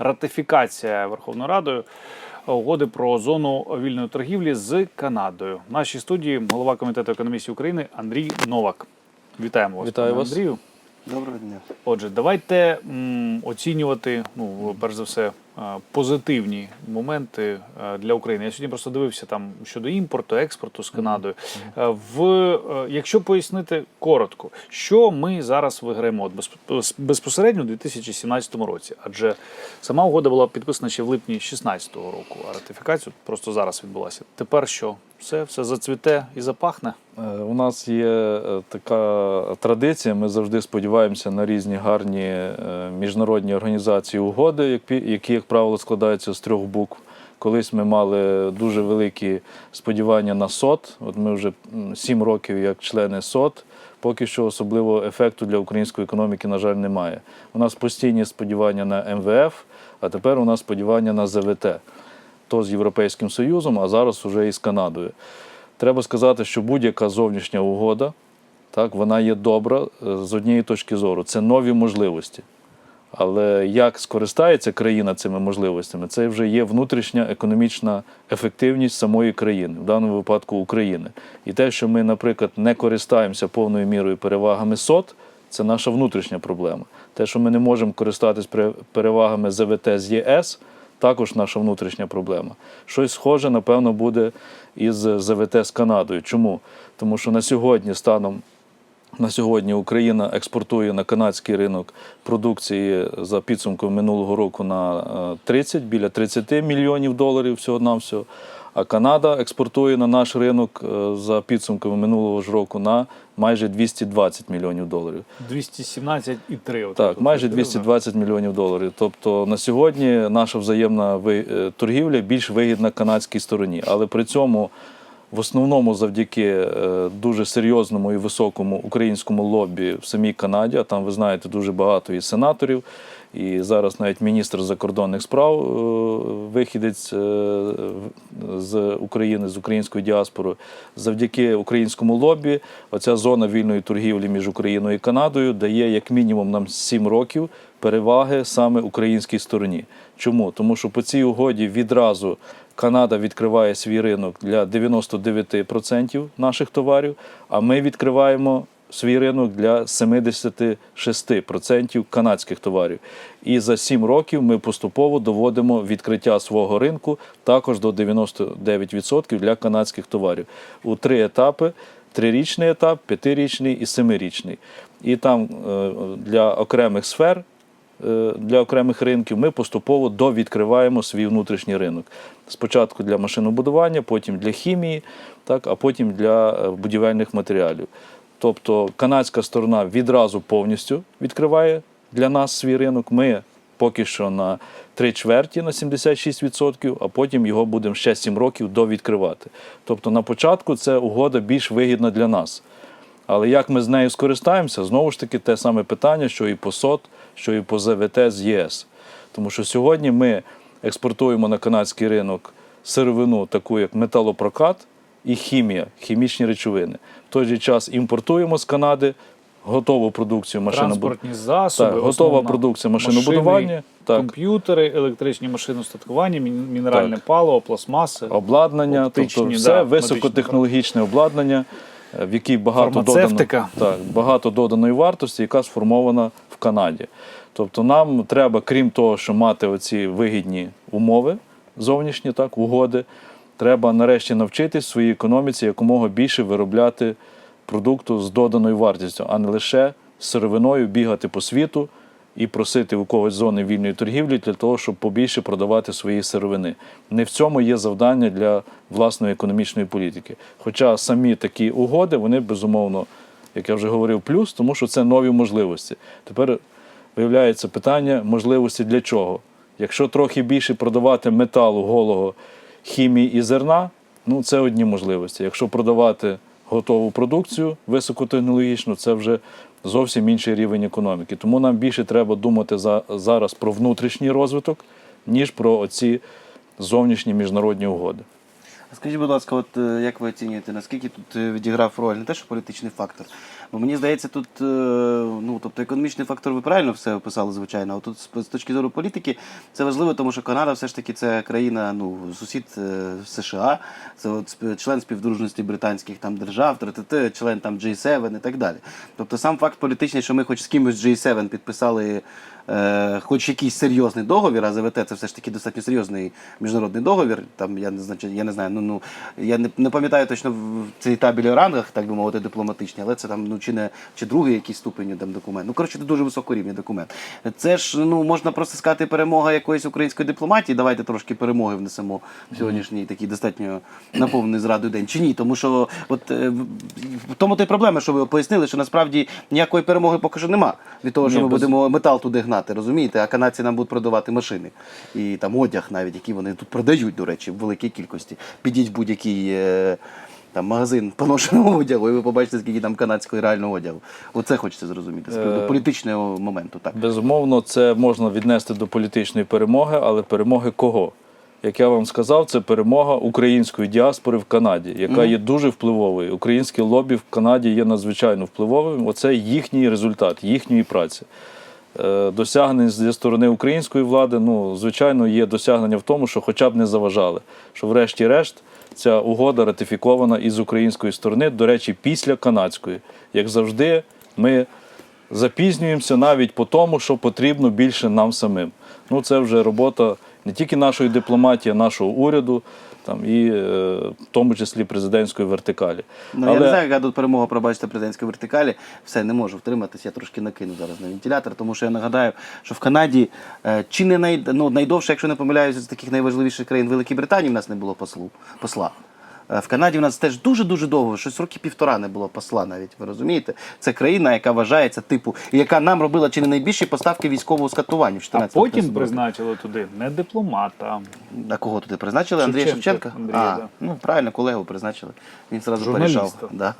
ратифікація Верховною Радою угоди про зону вільної торгівлі з Канадою. В нашій студії голова комітету економістів України Андрій Новак. Вітаємо вас, Вітаю вас. Андрію. Доброго дня. Отже, давайте м, оцінювати, ну, перш за все, позитивні моменти е, для України. Я сьогодні просто дивився там щодо імпорту, експорту з Канадою. Е, В, е, якщо пояснити коротко, що ми зараз виграємо от безп- безпосередньо у 2017 році? Адже сама угода була підписана ще в липні 2016 року, а ратифікація просто зараз відбулася. Тепер що? Все, все зацвіте і запахне? Е, У нас є е, така традиція. Ми завжди сподіваємося на різні гарні е, міжнародні організації угоди, які, як правило, складаються з трьох букв. Колись ми мали дуже великі сподівання на СОТ. От ми вже сім років як члени СОТ. Поки що особливого ефекту для української економіки, на жаль, немає. У нас постійні сподівання на МВФ, а тепер у нас сподівання на ЗВТ. То з Європейським Союзом, а зараз уже і з Канадою. Треба сказати, що будь-яка зовнішня угода, так, вона є добра е, з однієї точки зору. Це нові можливості. Але як скористається країна цими можливостями, це вже є внутрішня економічна ефективність самої країни, в даному випадку України. І те, що ми, наприклад, не користаємося повною мірою перевагами СОТ, це наша внутрішня проблема. Те, що ми не можемо користатись перевагами ЗВТ з ЄС, також наша внутрішня проблема. Щось схоже, напевно, буде із ЗВТ з Канадою. Чому? Тому що на сьогодні, станом на сьогодні, Україна експортує на канадський ринок продукції за підсумком минулого року на е, 30, біля 30 мільйонів доларів всього-навсього. А Канада експортує на наш ринок е, за підсумками минулого ж року на майже 220 мільйонів доларів. 217,3. от Так, майже відкрив, 220 мільйонів доларів. Тобто на сьогодні наша взаємна е, торгівля більш вигідна канадській стороні. Але при цьому в основному завдяки е, дуже серйозному і високому українському лобі в самій Канаді, а там ви знаєте дуже багато і сенаторів, і зараз навіть міністр закордонних справ, е, вихідець е, з України, з української діаспори, завдяки українському лобі, оця зона вільної торгівлі між Україною і Канадою дає як мінімум нам 7 років переваги саме українській стороні. Чому? Тому що по цій угоді відразу Канада відкриває свій ринок для 99% наших товарів, а ми відкриваємо свій ринок для 76% канадських товарів. І за 7 років ми поступово доводимо відкриття свого ринку також до 99% для канадських товарів. У три етапи: трирічний етап, п'ятирічний і семирічний. І там е, для окремих сфер для окремих ринків ми поступово довідкриваємо свій внутрішній ринок. Спочатку для машинобудування, потім для хімії, так, а потім для е, будівельних матеріалів. Тобто канадська сторона відразу повністю відкриває для нас свій ринок. Ми поки що на три чверті на 76%, а потім його будемо ще 7 років довідкривати. Тобто на початку це угода більш вигідна для нас. Але як ми з нею скористаємося, знову ж таки, те саме питання, що і по СОТ, що і по ЗВТ з ЄС. Тому що сьогодні ми експортуємо на канадський ринок сировину, таку як металопрокат і хімія, хімічні речовини. В той же час імпортуємо з Канади готову продукцію машинобудування. Транспортні засоби, Так, готова продукція машинобудування, машини, так. комп'ютери, електричні машини устаткування, мінеральне Так. паливо, пластмаси. обладнання, тобто все медичні високотехнологічне обладнання, в якій багато додано, так, багато доданої вартості, яка сформована в Канаді. Тобто нам треба, крім того, що мати оці вигідні умови зовнішні, так, угоди, треба нарешті навчитись в своїй економіці якомога більше виробляти продукту з доданою вартістю, а не лише сировиною бігати по світу і просити у когось зони вільної торгівлі для того, щоб побільше продавати свої сировини. Не в цьому є завдання для власної економічної політики. Хоча самі такі угоди, вони безумовно, як я вже говорив, плюс, тому що це нові можливості. Тепер виявляється питання можливості для чого. Якщо трохи більше продавати металу голого, хімії і зерна, ну це одні можливості. Якщо продавати готову продукцію високотехнологічну, це вже зовсім інший рівень економіки. Тому нам більше треба думати за, зараз про внутрішній розвиток, ніж про оці зовнішні міжнародні угоди. Скажіть, будь ласка, от е, як ви оцінюєте, наскільки тут е, відіграв роль не те, що політичний фактор, Бо мені здається, тут е, ну тобто економічний фактор ви правильно все описали, звичайно. А тут з, точки зору політики це важливо, тому що Канада все ж таки це країна, ну сусід США, це от член співдружності британських там держав, ТТТ, член там G7 і так далі. Тобто сам факт політичний, що ми хоч з кимось G7 підписали. Е, хоч якийсь серйозний договір, а ЗВТ це все ж таки достатньо серйозний міжнародний договір. Там я не значить, я не знаю, ну ну я не, не пам'ятаю точно в цій табелі рангах, так би мовити, дипломатичні, але це там ну чи не чи другий якийсь ступень там документ. Ну коротше, це дуже високорівний документ. Це ж ну можна просто сказати перемога якоїсь української дипломатії. Давайте трошки перемоги внесемо в сьогоднішній такий достатньо наповнений зрадою день. Чи ні? Тому що от е, в- тому то й проблема, що ви пояснили, що насправді ніякої перемоги поки що нема від того, що ми будемо метал туди гнати, розумієте? А канадці нам будуть продавати машини і там одяг, навіть які вони тут продають, до речі, в великій кількості. Підіть в будь-який. е, Там магазин поношеного одягу, і ви побачите, скільки там канадського реального одягу. Оце хочеться зрозуміти з приводу Е, політичного моменту. Так. Безумовно, це можна віднести до політичної перемоги, але перемоги кого? Як я вам сказав, це перемога української діаспори в Канаді, яка є дуже впливовою. Українське лобі в Канаді є надзвичайно впливовим. Оце їхній результат, їхньої праці. Е, Досягнень зі сторони української влади, ну, звичайно, є досягнення в тому, що хоча б не заважали. Що, врешті-решт, ця угода ратифікована із української сторони, до речі, після канадської. Як завжди, ми запізнюємося навіть по тому, що потрібно більше нам самим. Ну, це вже робота не тільки нашої дипломатії, а нашого уряду, там, і е, в тому числі президентської вертикалі. Ну, я не знаю, яка тут перемога, пробачте, президентської вертикалі. Все, не можу втриматися. я трошки накину зараз на вентилятор, тому що я нагадаю, що в Канаді е, чи не най, ну, найдовше, якщо не помиляюся, з таких найважливіших країн Великій Британії в нас не було послу, посла. Е, В Канаді в нас теж дуже-дуже довго, щось роки півтора не було посла навіть, ви розумієте? Це країна, яка вважається, типу, яка нам робила чи не найбільші поставки військового скатування в А потім призначили туди не дипломата, А кого туди призначили? Андрія Шевченка. Андрія, а, да. ну правильно, колегу призначили. Він зразу порішав. Да,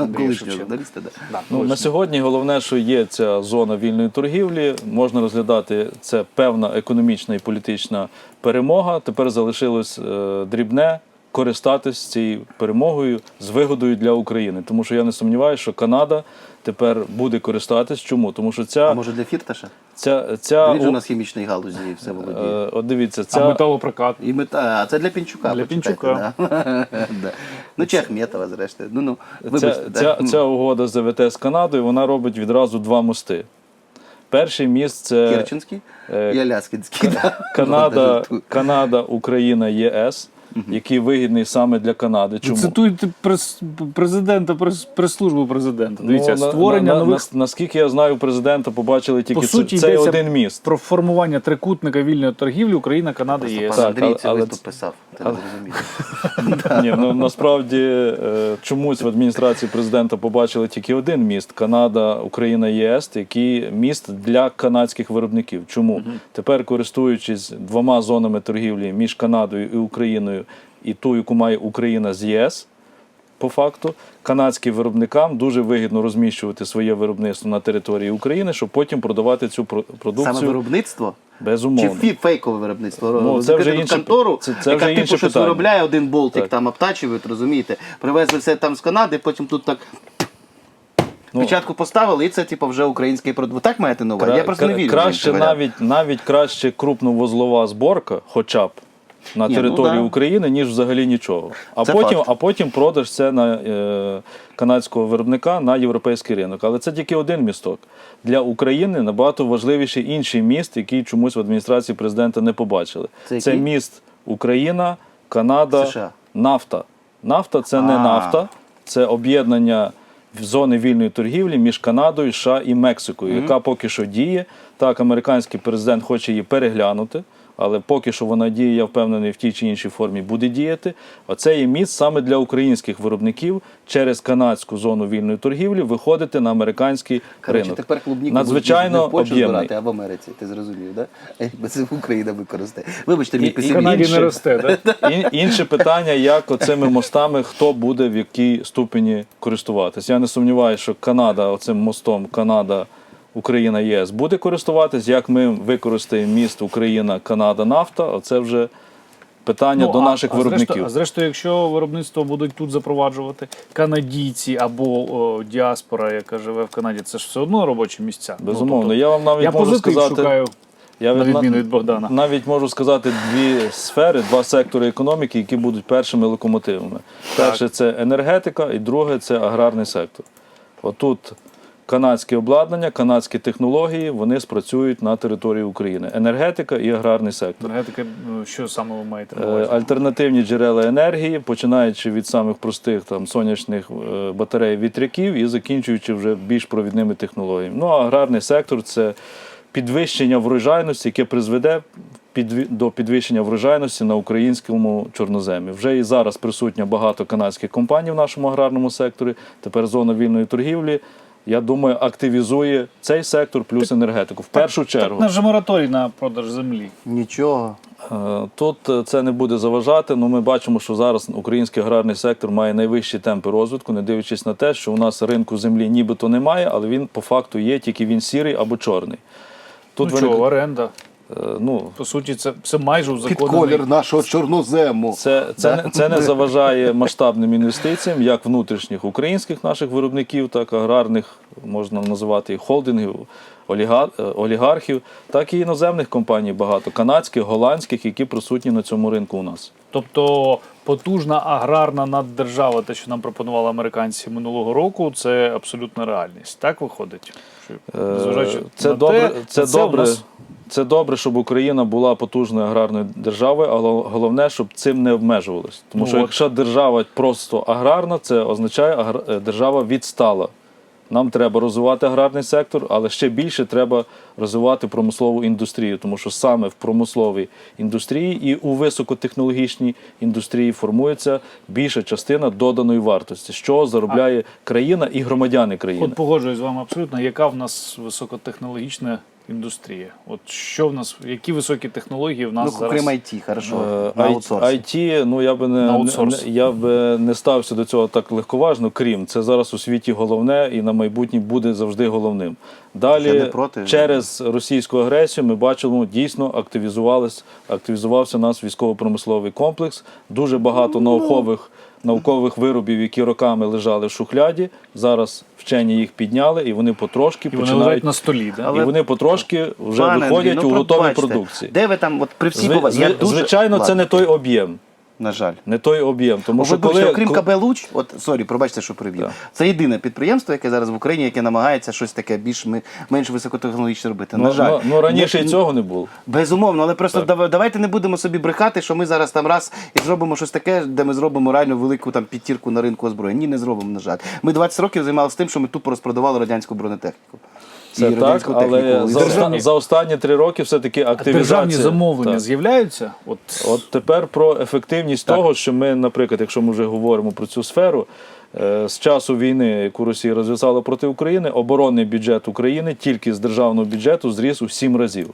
журналіста, да. Да, Ну, на сьогодні головне, що є ця зона вільної торгівлі, можна розглядати це певна економічна і політична перемога. Тепер залишилось е, дрібне користатись цією перемогою з вигодою для України. Тому що я не сумніваюся, що Канада тепер буде користатись. Чому? Тому що А ця, може для Фірташа? ця, ця Він же у нас хімічної галузі і все е, володіє. от дивіться, а ця металопрокат. І мета, а це для Пінчука. Для Пінчука. Да. да. Ну, чи Ахметова, зрештою. Ну, ну, вибачте. Ця, да. ця, ця угода з ЗВТ з Канадою вона робить відразу два мости. Перший міст це Керченський е, і Аляскінський. да. Канада, Канада, Україна, ЄС, який вигідний саме для Канади. Чому? Цитуйте прес, президента, прес, прес-службу президента. Дивіться, Ну, створення на, на, нових наскільки я знаю, президента побачили тільки По суті, цей один міст. про формування трикутника вільної торгівлі Україна, Канада, Просто ЄС. Андрій але- цей але лист писав. Ти не зрозумієш. Ні, ну насправді е, чомусь в адміністрації президента побачили тільки один міст Канада, Україна, ЄС, який міст для канадських виробників. Чому тепер, користуючись двома зонами торгівлі між Канадою і Україною, і ту, яку має Україна з ЄС. По факту канадським виробникам дуже вигідно розміщувати своє виробництво на території України, щоб потім продавати цю продукцію Саме виробництво? Чи безумовно. фі- фейкове виробництво? Ну, це вже інше- контору, це- це яка вже типу щось питання. виробляє, один болтик Так. там обтачують, розумієте? Привезли все там з Канади, потім тут так Ну, Печатку поставили, і це типу вже український продукт. Так маєте на увазі? Я просто не вірю. Краще навіть, навіть краще крупновузлова зборка, хоча б на Ні, ну території да. України, ніж взагалі нічого. А Це потім, факт. а потім продаж це на е, канадського виробника на європейський ринок. Але це тільки один місток. Для України набагато важливіший інший міст, який чомусь в адміністрації президента не побачили. Це Це який? міст Україна, Канада, США. нафта. Нафта це не А. нафта, це об'єднання в зони вільної торгівлі між Канадою, США і Мексикою, яка поки що діє. Так, американський президент хоче її переглянути, але поки що вона діє, я впевнений, в тій чи іншій формі буде діяти. Оце є міст саме для українських виробників через канадську зону вільної торгівлі виходити на американський Коротше, ринок. тепер клубніку Надзвичайно в Польщу об'ємний. збирати, а в Америці. Ти зрозумів, да? Якби це Україна використає. Вибачте, мій І- і песимізм. Канаді не росте, інше питання, як оцими мостами, хто буде в якій ступені користуватись. Я не сумніваюся, що Канада оцим мостом Канада, Україна, ЄС буде користуватись. Як ми використаємо міст Україна, Канада, нафта, оце вже питання Ну, до а- наших а виробників. Зрештою, а зрештою, якщо виробництво будуть тут запроваджувати канадійці або о, діаспора, яка живе в Канаді, це ж все одно робочі місця. Ну, Безумовно, тобто, я вам навіть я можу сказати. шукаю. Я на від- відміну від Богдана. Навіть можу сказати дві сфери, два сектори економіки, які будуть першими локомотивами. Перше це енергетика, і друге це аграрний сектор. Отут канадське обладнання, канадські технології вони спрацюють на території України. Енергетика і аграрний сектор. Енергетика, ну, що саме ви маєте на Е, увазі? Альтернативні джерела енергії, починаючи від самих простих там сонячних е, батарей вітряків і закінчуючи вже більш провідними технологіями. Ну а аграрний сектор це підвищення врожайності, яке призведе до підвищення врожайності на українському чорноземі. Вже і зараз присутня багато канадських компаній в нашому аграрному секторі. Тепер зона вільної торгівлі. Я думаю, активізує цей сектор плюс енергетику. В першу чергу. Так, так, же мораторій на продаж землі. Нічого. Е, Тут е, це не буде заважати. але ми бачимо, що зараз український аграрний сектор має найвищі темпи розвитку, не дивлячись на те, що у нас ринку землі нібито немає, але він по факту є, тільки він сірий або чорний. Тут ну виник... чого, оренда. Е, ну, По суті, це, це майже Під узаконений. колір нашого чорнозему. це, це, не, це не заважає масштабним інвестиціям, як внутрішніх українських наших виробників, так і аграрних, можна називати їх холдингів, оліга- е, олігархів, так і іноземних компаній багато, канадських, голландських, які присутні на цьому ринку у нас. Тобто потужна аграрна наддержава, те, що нам пропонували американці минулого року, це абсолютна реальність. Так виходить? Що, Е, незважаючи Це добре, те, це, це добре, нас- це добре, щоб Україна була потужною аграрною державою, але головне, щоб цим не обмежувалось. Тому Ну що от. якщо держава просто аграрна, це означає, агр... е, держава відстала. Нам треба розвивати аграрний сектор, але ще більше треба розвивати промислову індустрію, тому що саме в промисловій індустрії і у високотехнологічній індустрії формується більша частина доданої вартості, що заробляє країна і громадяни країни. От погоджуюсь з вами абсолютно. Яка в нас високотехнологічна індустрія? От що в нас, які високі технології в нас Ну, зараз? окрім IT, хорошо. Е, на ай- аутсорс. IT, ну я би не, не я би не стався до цього так легковажно. Крім це зараз у світі головне і на майбутнє буде завжди головним. Далі проти. через російську агресію ми бачимо дійсно активізувався наш військово-промисловий комплекс. Дуже багато наукових. Наукових виробів, які роками лежали в шухляді, зараз вчені їх підняли, і вони потрошки І починають вони на столі, да? Але- і вони потрошки вже Пане виходять Андрій, ну, у готовій продукції. Де ви там, от при всій Зв... повазі, я дуже... Звичайно, це не той об'єм. На жаль. Не той об'єм. Тому що коли, окрім КБ Луч, от сорі, пробачте, що переб'ю. Це єдине підприємство, яке зараз в Україні, яке намагається щось таке більш менш високотехнологічне робити. ну, на жаль, ну, ну, раніше і цього не було. Безумовно, але просто дава- давайте не будемо собі брехати, що ми зараз там раз і зробимо щось таке, де ми зробимо реально велику там підтірку на ринку озброєнь. Ні, не зробимо, на жаль. Ми 20 років займалися тим, що ми тупо розпродавали радянську бронетехніку. Це І так, але. І за, державні- за останні три роки все-таки А державні замовлення Так. з'являються? От, От тепер про ефективність Так. того, що ми, наприклад, якщо ми вже говоримо про цю сферу, е, з часу війни, яку Росія розв'язала проти України, оборонний бюджет України тільки з державного бюджету зріс у сім разів.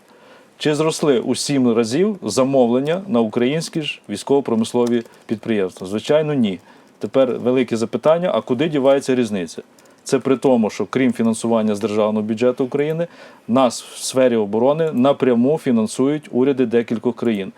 Чи зросли у сім разів замовлення на українські ж військово-промислові підприємства? Звичайно, ні. Тепер велике запитання: а куди дівається різниця? Це при тому, що крім фінансування з державного бюджету України, нас в сфері оборони напряму фінансують уряди декількох країн.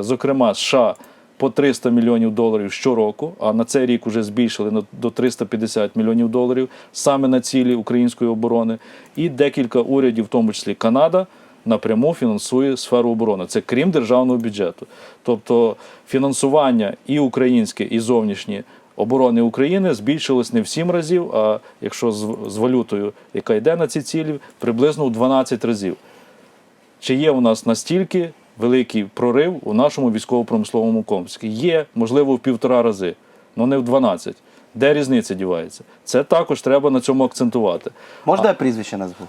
Зокрема, США по 300 мільйонів доларів щороку, а на цей рік вже збільшили до 350 мільйонів доларів саме на цілі української оборони. І декілька урядів, в тому числі Канада, напряму фінансує сферу оборони. Це крім державного бюджету. Тобто фінансування і українське, і зовнішнє оборони України збільшилось не в 7 разів, а якщо з, з валютою, яка йде на ці цілі, приблизно у 12 разів. Чи є у нас настільки великий прорив у нашому військово-промисловому комплексі? Є, можливо, в півтора рази, але не в 12. Де різниця дівається? Це також треба на цьому акцентувати. Можна я прізвище назву?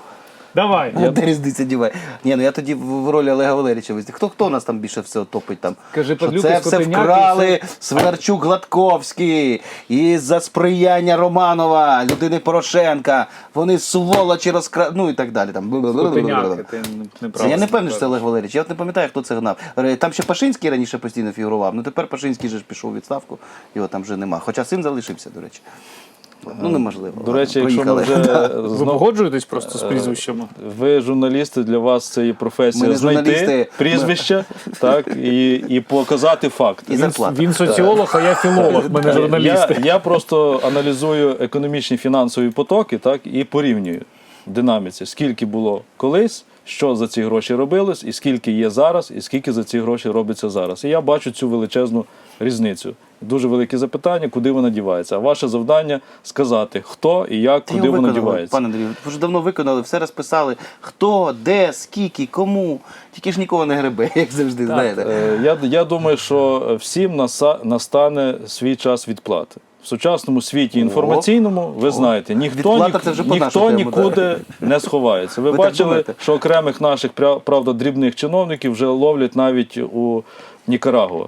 Давай. Де різниця діває? Ні, ну я тоді в ролі Олега Валерійовича виступ. Хто хто у нас там більше всього топить там? Кажи, Що це все вкрали Свинарчук Гладковський і за сприяння Романова, людини Порошенка. Вони сволочі розкра... ну і так далі. Там. Скотиняки, ти не Це я не певний, що це Олег Валерійович. Я от не пам'ятаю, хто це гнав. Там ще Пашинський раніше постійно фігурував. Ну тепер Пашинський же ж пішов у відставку, його там вже нема. Хоча син залишився, до речі. Ну неможливо. До речі, якщо ми вже Ви погоджуєтесь просто з прізвищами? ви журналісти, для вас це є Ми професія не знайти журналісти, прізвище, так і, і показати факти. І зарплата. Він соціолог, а я філолог, ми не журналісти. Я, я просто аналізую економічні фінансові потоки, так і порівнюю динаміці, скільки було колись, що за ці гроші робилось, і скільки є зараз, і скільки за ці гроші робиться зараз. І я бачу цю величезну різницю. Дуже велике запитання, куди вона дівається. А ваше завдання сказати, хто і як, Та куди виконали, дівається. Пане Андрію, ви вже давно виконали, все розписали. Хто, де, скільки, кому. Тільки ж нікого не гребе, як завжди, знаєте. Е, Я, я думаю, що всім наса- настане свій час відплати. В сучасному світі інформаційному, ви знаєте, ніхто, ні- вже ніхто тему, нікуди не сховається. Ви, Ви бачили, що окремих наших правда дрібних чиновників вже ловлять навіть у Нікарагуа.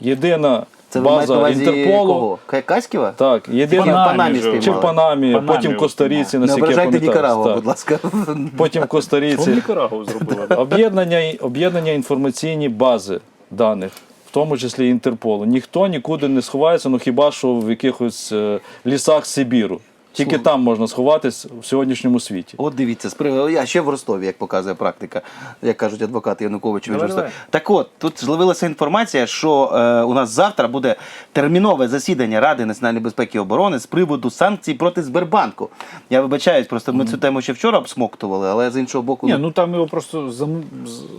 Єдина Це ви маєте на база увазі Інтерполу. кого? Ка- Каськіва? Так, єдина Панамі Панамі же. чи в. Панамі, Панамі потім в Коста-Ріці, Не наскільки я ображайте пам'ятаю. Нікарагуа, Так. будь ласка. Потім в Коста-Ріці. Нікарагу зробили. Об'єднання, об'єднання інформаційні бази даних, в тому числі Інтерполу. Ніхто нікуди не сховається, ну хіба що в якихось е, лісах Сибіру. Тільки там можна сховатись в сьогоднішньому світі. От дивіться, приводу- я ще в Ростові, як показує практика, як кажуть адвокати Януковича. Давай, давай. Так от, тут з'явилася інформація, що е, у нас завтра буде термінове засідання Ради національної безпеки і оборони з приводу санкцій проти Сбербанку. Я вибачаюсь, просто ми цю тему ще вчора обсмоктували, але з іншого боку. Ні, ну там його просто зам...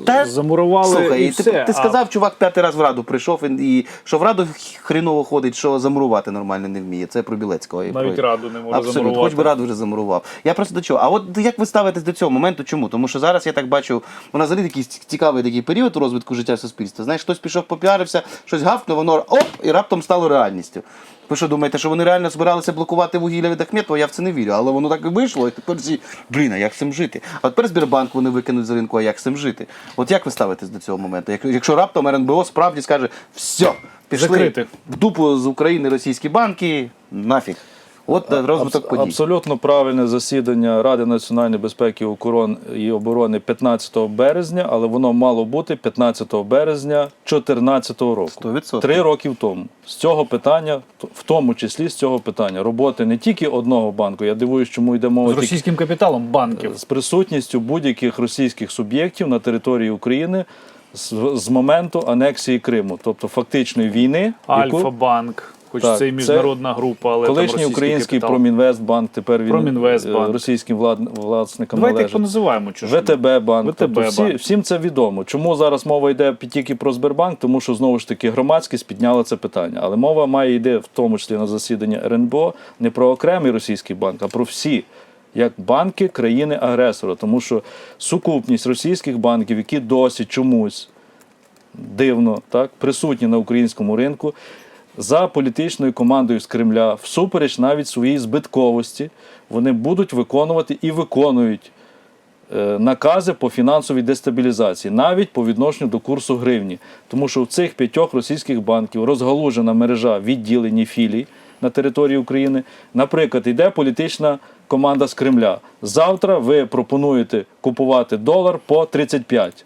Та, замурували Слухай, і і все. ти, ти а сказав, чувак п'ятий раз в раду прийшов, і, що в раду хріново ходить, що замурувати нормально не вміє. Це про Білецького. Навіть про- раду не може Абсолютно, замурувати. хоч би раду вже замурував. Я просто до чого. А от як ви ставитесь до цього моменту? Чому? Тому що зараз я так бачу, у нас взагалі такий цікавий такий період у розвитку життя суспільства. Знаєш, хтось пішов попіарився, щось гавкнув, воно оп, і раптом стало реальністю. Ви що думаєте, що вони реально збиралися блокувати вугілля від Ахметова? Я в це не вірю. Але воно так і вийшло, і тепер всі, блін, а як з цим жити? А тепер Збірбанк вони викинуть з ринку, а як з цим жити? От як ви ставитесь до цього моменту? Якщо раптом РНБО справді скаже, все, пішли Закрити. в дупу з України російські банки, нафіг. От е, розвиток подій. Абсолютно правильне засідання Ради національної безпеки і оборони 15 березня, але воно мало бути 15 березня 2014 року. 100%. Три роки тому. З цього питання, в тому числі з цього питання, роботи не тільки одного банку. Я дивуюсь, чому йде мова з російським капіталом банків. з присутністю будь-яких російських суб'єктів на території України з, з моменту анексії Криму, тобто фактичної війни, Альфа-банк, хоч Так, це і це міжнародна група, але Колишній російський український капітал. Промінвестбанк, тепер він Промінвестбанк. е, російським влад... власникам Давайте їх належить. поназиваємо. чи? ВТБ банк. ВТБ тобто всі, банк. всім це відомо. Чому зараз мова йде тільки про Сбербанк? Тому що знову ж таки громадськість підняла це питання. Але мова має йде в тому числі на засідання РНБО не про окремий російський банк, а про всі. Як банки країни-агресора, тому що сукупність російських банків, які досі чомусь дивно так, присутні на українському ринку за політичною командою з Кремля, всупереч навіть своїй збитковості, вони будуть виконувати і виконують е, накази по фінансовій дестабілізації, навіть по відношенню до курсу гривні. Тому що в цих п'ятьох російських банків розгалужена мережа відділень і філій на території України. Наприклад, йде політична команда з Кремля. Завтра ви пропонуєте купувати долар по 35.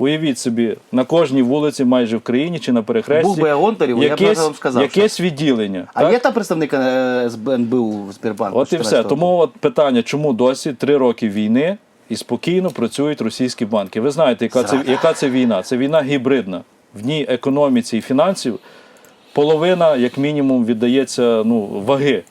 Уявіть собі, на кожній вулиці, майже в країні чи на перехресті, Був би я Гонтарєв, я б якесь, вам сказав, якесь відділення. А так? є там представник е, НБУ в Сбербанку? От і все. 14-го? Тому от питання, чому досі три роки війни і спокійно працюють російські банки. Ви знаєте, яка це, яка це війна? Це війна гібридна. В ній економіці і фінансів половина, як мінімум, віддається ну, ваги.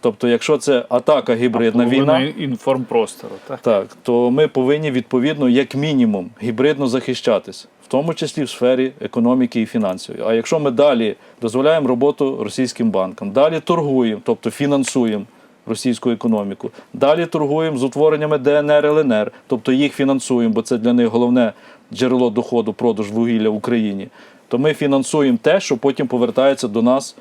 Тобто, якщо це атака гібридна Половина війна, інформпростору. Так? так, то ми повинні відповідно, як мінімум, гібридно захищатись, в тому числі в сфері економіки і фінансів. А якщо ми далі дозволяємо роботу російським банкам, далі торгуємо, тобто фінансуємо російську економіку, далі торгуємо з утвореннями ДНР ЛНР, тобто їх фінансуємо, бо це для них головне джерело доходу продаж вугілля в Україні. То ми фінансуємо те, що потім повертається до нас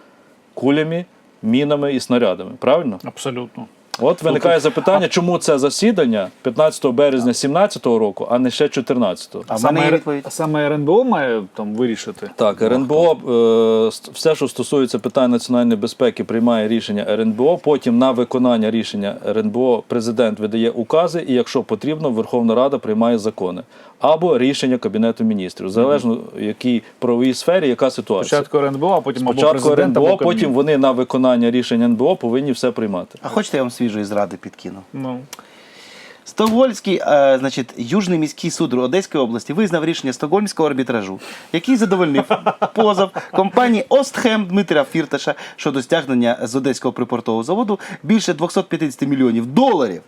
кулями, мінами і снарядами. Правильно? Абсолютно. От виникає запитання, чому це засідання 15 березня 2017 року, а не ще 14-го. А Саме, саме РНБО має там вирішити. Так, РНБО, е, все, що стосується питань національної безпеки, приймає рішення РНБО. Потім на виконання рішення РНБО президент видає укази, і якщо потрібно, Верховна Рада приймає закони. Або рішення Кабінету міністрів, залежно в якій правовій сфері, яка ситуація. Спочатку РНБО, а потім або Спочатку президент, або РНБО, Кабмін. потім вони на виконання рішення НБО повинні все приймати. А хочете я вам свіжої зради підкину? Ну, Стокгольмський, е, значить, Южний міський суд Одеської області визнав рішення Стокгольмського арбітражу, який задовольнив позов компанії Остхем Дмитря Фірташа щодо стягнення з Одеського припортового заводу більше 250 мільйонів доларів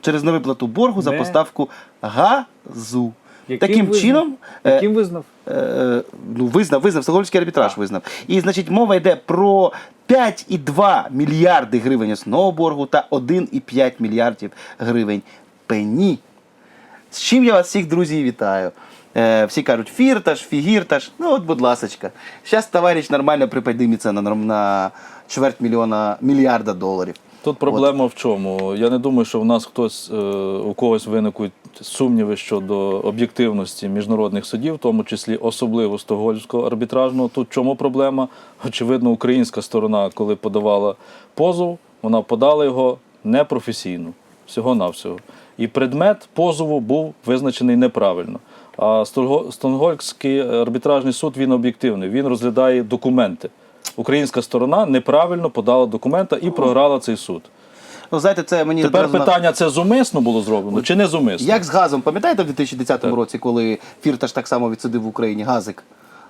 через невиплату боргу за Не. поставку газу. Яким Таким визнав? чином, е, яким визнав? е, ну, визнав, визнав, Стокгольмський арбітраж визнав. І, значить, мова йде про 5,2 мільярди гривень основного боргу та 1,5 мільярдів гривень пені. З чим я вас всіх, друзі, вітаю. Е, всі кажуть, фірташ, фігірташ. Ну, от, будь ласочка. Зараз товариш нормально приподніметься на, на чверть мільйона мільярда доларів. Тут проблема в чому? Я не думаю, що в нас хтось е, у когось виникнуть сумніви щодо об'єктивності міжнародних судів, в тому числі особливо стокгольмського арбітражного. Тут чому проблема? Очевидно, українська сторона, коли подавала позов, вона подала його непрофесійно, всього-навсього. І предмет позову був визначений неправильно. А Стокго- арбітражний суд він об'єктивний, він розглядає документи. Українська сторона неправильно подала документа і програла цей суд. Ну, знаєте, це мені Тепер одразу питання: це зумисно було зроблено чи не зумисно? Як з газом, пам'ятаєте в 2010 році, коли Фірташ так само відсудив в Україні газик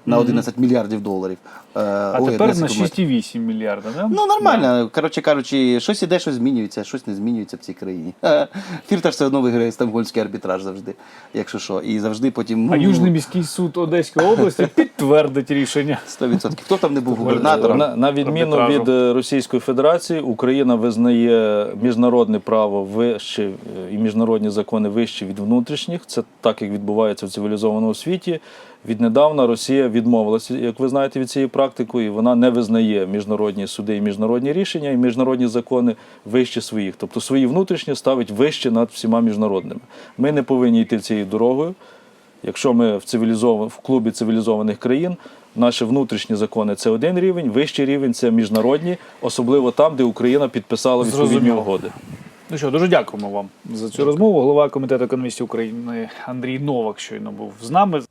на 11 мільярдів доларів? Е, А ой, тепер на секунду. 6,8 мільярда, да? Ну, нормально. Коротше кажучи, щось іде, щось змінюється, щось не змінюється в цій країні. Е, Фірташ все одно виграє стамбульський арбітраж завжди, якщо що. І завжди потім. А ну, Южний міський суд Одеської області підтвердить рішення. 100%. Хто там не був губернатором? На, на відміну арбітражу. від е, Російської Федерації, Україна визнає міжнародне право вище е, і міжнародні закони вищі від внутрішніх. Це так, як відбувається в цивілізованому світі. Віднедавна Росія відмовилася, як ви знаєте, від цієї практики, і вона не визнає міжнародні суди і міжнародні рішення, і міжнародні закони вище своїх. Тобто свої внутрішні ставить вище над всіма міжнародними. Ми не повинні йти цією дорогою. Якщо ми в цивілізов... в клубі цивілізованих країн, наші внутрішні закони це один рівень, вищий рівень це міжнародні, особливо там, де Україна підписала відповідні угоди. Ну що, дуже дякуємо вам за цю розмову. Голова комітету економістів України Андрій Новак щойно був з нами.